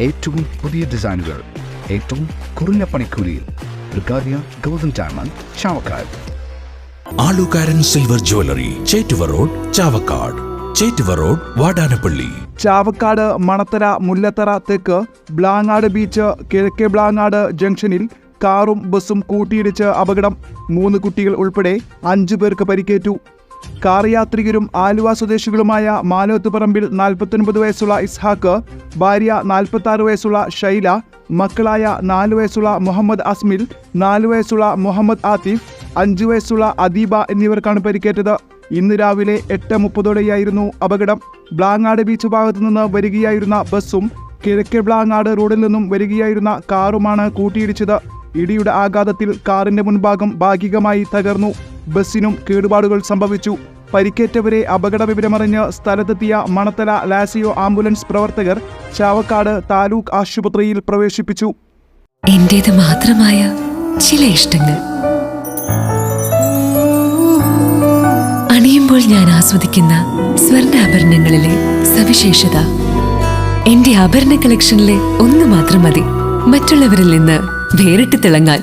ഏറ്റവും പുതിയ ഡിസൈനുകൾ ഏറ്റവും കുറഞ്ഞ പണിക്കൂലിയിൽ golden diamond Chavakkad. Alukaran silver jewellery Chettuva road Chavakkad. Chettuva road Vadanappally. Chavakkad Manathara Mullathara തെക്ക് ബ്ലാങ്ങാട് ബീച്ച് കിഴക്കേ ബ്ലാങ്ങാട് ജംഗ്ഷനിൽ കാറും ബസ്സും കൂട്ടിയിടിച്ച് അപകടം മൂന്ന് കുട്ടികൾ ഉൾപ്പെടെ അഞ്ചു പേർക്ക് പരിക്കേറ്റു. കാർ യാത്രികരും ആലുവ സ്വദേശികളുമായ മാലോത്തുപറമ്പിൽ നാൽപ്പത്തൊൻപത് വയസ്സുള്ള ഇസ്ഹാക്ക് ഭാര്യ നാൽപ്പത്തി വയസ്സുള്ള ഷൈല മക്കളായ നാല് വയസ്സുള്ള മുഹമ്മദ് അസ്മിൽ നാല് വയസ്സുള്ള മുഹമ്മദ് ആത്തിഫ് അഞ്ചു വയസ്സുള്ള അദീബ എന്നിവർക്കാണ് പരിക്കേറ്റത്. ഇന്ന് രാവിലെ എട്ട് മുപ്പതോടെയായിരുന്നു അപകടം. ബ്ലാങ്ങാട് ബീച്ച് ഭാഗത്തു നിന്ന് വരികയായിരുന്ന ബസ്സും കിഴക്കേ ബ്ലാങ്ങാട് റോഡിൽ നിന്നും വരികയായിരുന്ന കാറുമാണ് കൂട്ടിയിടിച്ചത്. ഇടിയുടെ ആഘാതത്തിൽ കാറിന്റെ മുൻഭാഗം ഭാഗികമായി തകർന്നു. ബസ്സിനും കേടുപാടുകൾ സംഭവിച്ചു. പരിക്കേറ്റവരെ അപകട വിവരമറിഞ്ഞ് സ്ഥലത്തെത്തിയ മണത്തല ലാസിയോ ആംബുലൻസ് പ്രവർത്തകർ ചാവക്കാട് താലൂക്ക് ആശുപത്രിയിൽ പ്രവേശിപ്പിച്ചു. എന്റേത് മാത്രമായ ചില ഇഷ്ടങ്ങൾ. അണിയുമ്പോൾ ഞാൻ ആസ്വദിക്കുന്ന സ്വർണാഭരണങ്ങളിലെ സവിശേഷത. എന്റെ ആഭരണ കളക്ഷനിലെ ഒന്ന് മാത്രം മതി. മറ്റുള്ളവരിൽ നിന്ന് വേറിട്ട് തിളങ്ങാൻ.